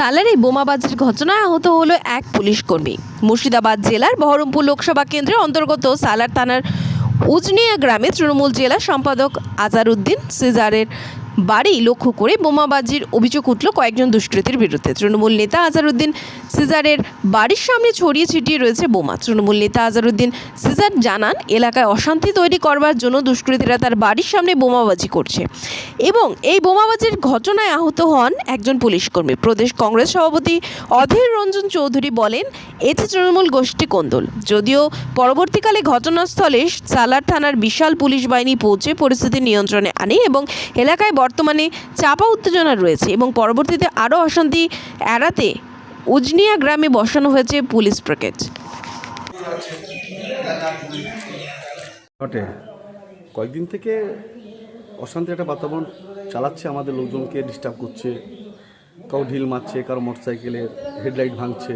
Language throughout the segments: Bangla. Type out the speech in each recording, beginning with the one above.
সালারে বোমাবাজির ঘটনায় আহত হলো এক পুলিশ কর্মী মুর্শিদাবাদ জেলার বহরমপুর লোকসভা কেন্দ্রের অন্তর্গত সালার থানার উজনিয়া গ্রামে তৃণমূল জেলা সম্পাদক আজারউদ্দিন সিজারের বাড়ি লক্ষ্য করে বোমাবাজির অভিযোগ উঠল কয়েকজন দুষ্কৃতীর বিরুদ্ধে। তৃণমূল নেতা আজারউদ্দিন সিজারের বাড়ির সামনে ছড়িয়ে ছিটিয়ে রয়েছে বোমা। তৃণমূল নেতা আজারউদ্দিন সিজার জানান, এলাকায় অশান্তি তৈরি করবার জন্য দুষ্কৃতীরা তার বাড়ির সামনে বোমাবাজি করছে এবং এই বোমাবাজির ঘটনায় আহত হন একজন পুলিশকর্মী প্রদেশ কংগ্রেস সভাপতি অধীর রঞ্জন চৌধুরী বলেন এটি তৃণমূল গোষ্ঠী কোন্দল। যদিও পরবর্তীকালে ঘটনাস্থলে সালার থানার বিশাল পুলিশ বাহিনী পৌঁছে পরিস্থিতি নিয়ন্ত্রণে আনে এবং এলাকায় বর্তমানে চাপা উত্তেজনা রয়েছে এবং পরবর্তীতে আরও অশান্তি এড়াতে উজনিয়া গ্রামে বসানো হয়েছে পুলিশ ব্রিগেড। কয়েকদিন থেকে অশান্তি একটা বাতাবরণ চালাচ্ছে আমাদের লোকজনকে ডিস্টার্ব করছে। কারও ঢিল মারছে, কারও মোটরসাইকেলের হেডলাইট ভাঙছে।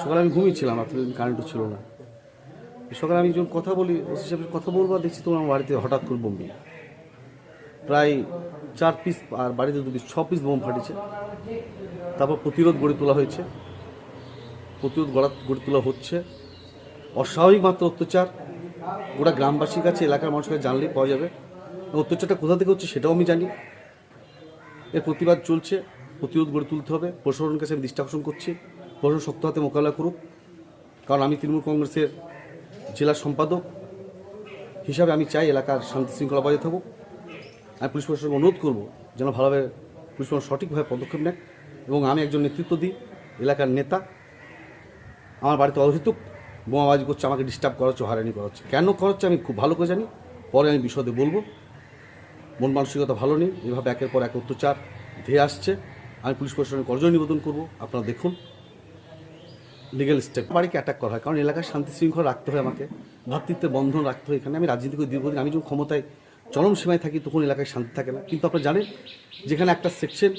সকালে আমি ঘুমিয়েছিলাম রাত্রে কারেন্টও ছিল না। সকালে আমি যখন কথা বলি, ওসি সাহেবের কথা বলব দেখছি তোমার আমার বাড়িতে হঠাৎ করে বোম। প্রায় চার পিস আর বাড়িতে দু পিস ছ পিস বোম ফাটেছে তারপর প্রতিরোধ গড়ে তোলা হয়েছে। প্রতিরোধ গড়া, গড়ে তোলা হচ্ছে। অস্বাভাবিক মাত্র অত্যাচার। গোটা গ্রামবাসীর কাছে, এলাকার মানুষের কাছে জানলেই পাওয়া যাবে। অত্যাচারটা কোথা থেকে হচ্ছে সেটাও আমি জানি। এর প্রতিবাদ চলছে। প্রতিরোধ গড়ে তুলতে হবে। প্রশাসনের কাছে আমি দৃষ্টি আকর্ষণ করছি। প্রশাসন শক্ত হাতে মোকাবিলা করুক। কারণ আমি তৃণমূল কংগ্রেসের জেলা সম্পাদক। হিসাবে আমি চাই এলাকার শান্তি শৃঙ্খলা বজায় থাকুক। আমি পুলিশ প্রশাসনকে অনুরোধ করব যেন ভালোভাবে পুলিশ প্রশাসন সঠিকভাবে পদক্ষেপ নেয় এবং আমি একজন নেতৃত্ব দিই, এলাকার নেতা। আমার বাড়িতে অহেতুক বোমাবাজি করছে, আমাকে ডিস্টার্ব করা হচ্ছে হয়রানি করা হচ্ছে কেন করা হচ্ছে আমি খুব ভালো করে জানি, পরে আমি বিশদে বলব। মন মানসিকতা ভালো নেই, এভাবে একের পর এক অত্যাচার ধেয়ে আসছে। আমি পুলিশ প্রশাসনের করজোড় নিবেদন করব, আপনারা দেখুন। লিগেল স্টেপ বাড়িকে অ্যাটাক করা হয়, কারণ এলাকায় শান্তি শৃঙ্খলা রাখতে হয় আমাকে ভ্রাতৃত্বের বন্ধন রাখতে হয় এখানে। আমি রাজনীতি করে, দীর্ঘদিন আমি যখন ক্ষমতায় চরম সীমায় থাকি তখন এলাকায় শান্তি থাকে না। কিন্তু আপনারা জানেন, যেখানে একটা সেকশন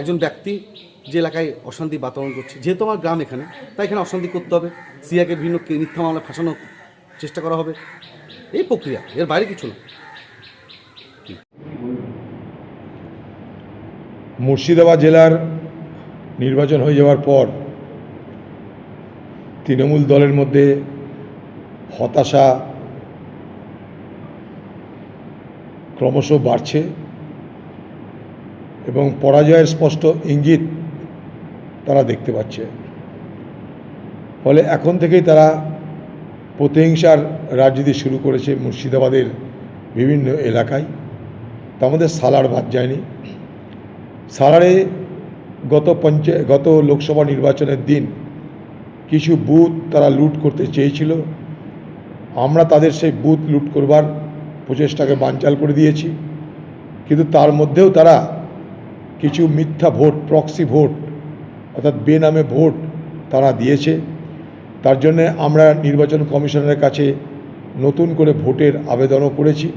একজন ব্যক্তি যে এলাকায় অশান্তি বাতাবরণ করছে, যেহেতু আমার গ্রাম এখানে, তাই এখানে অশান্তি করতে হবে। সিয়াকে বিভিন্ন মিথ্যা মামলা ফাঁসানোর চেষ্টা করা হবে। এই প্রক্রিয়া, এর বাইরে কিছু না। মুর্শিদাবাদ জেলার নির্বাচন হয়ে যাওয়ার পর তৃণমূল দলের মধ্যে হতাশা ক্রমশ বাড়ছে এবং পরাজয়ের স্পষ্ট ইঙ্গিত তারা দেখতে পাচ্ছে। ফলে এখন থেকেই তারা প্রতিহিংসার রাজনীতি শুরু করেছে মুর্শিদাবাদের বিভিন্ন এলাকায়। তার মধ্যে সালার বাদ যায়নি। সালারে গত পঞ্চা, গত লোকসভা নির্বাচনের দিন কিছু বুথ তারা লুট করতে চেয়েছিল। আমরা তাদের সেই বুথ লুট করবার প্রচেষ্টাকে বানচাল করে দিয়েছি। কিন্তু তার মধ্যেও তারা কিছু মিথ্যা ভোট প্রক্সি ভোট, অর্থাৎ বেনামে ভোট তারা দিয়েছে। তার জন্যে আমরা নির্বাচন কমিশনের কাছে নতুন করে ভোটের আবেদনও করেছি।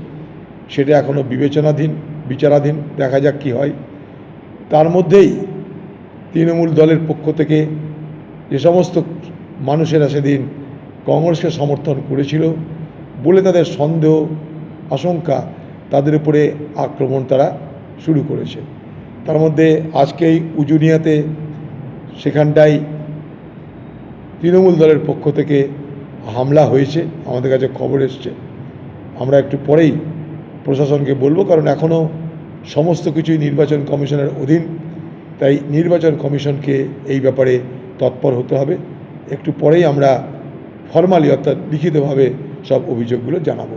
সেটা এখনও বিবেচনাধীন, বিচারাধীন, দেখা যাক কী হয়। তার মধ্যেই তৃণমূল দলের পক্ষ থেকে যে সমস্ত মানুষেরা সেদিন কংগ্রেসকে সমর্থন করেছিল বলে তাদের সন্দেহ আশঙ্কা তাদের উপরে আক্রমণ তারা শুরু করেছে। তার মধ্যে আজকেই উজুনিয়াতে সেখানটায় তৃণমূল দলের পক্ষ থেকে হামলা হয়েছে। আমাদের কাছে খবর এসছে। আমরা একটু পরেই প্রশাসনকে বলব, কারণ এখনও সমস্ত কিছুই নির্বাচন কমিশনের অধীন। তাই নির্বাচন কমিশনকে এই ব্যাপারে তৎপর হতে হবে। একটু পরেই আমরা ফর্মালি অর্থাৎ লিখিতভাবে সব অভিযোগগুলো জানাব।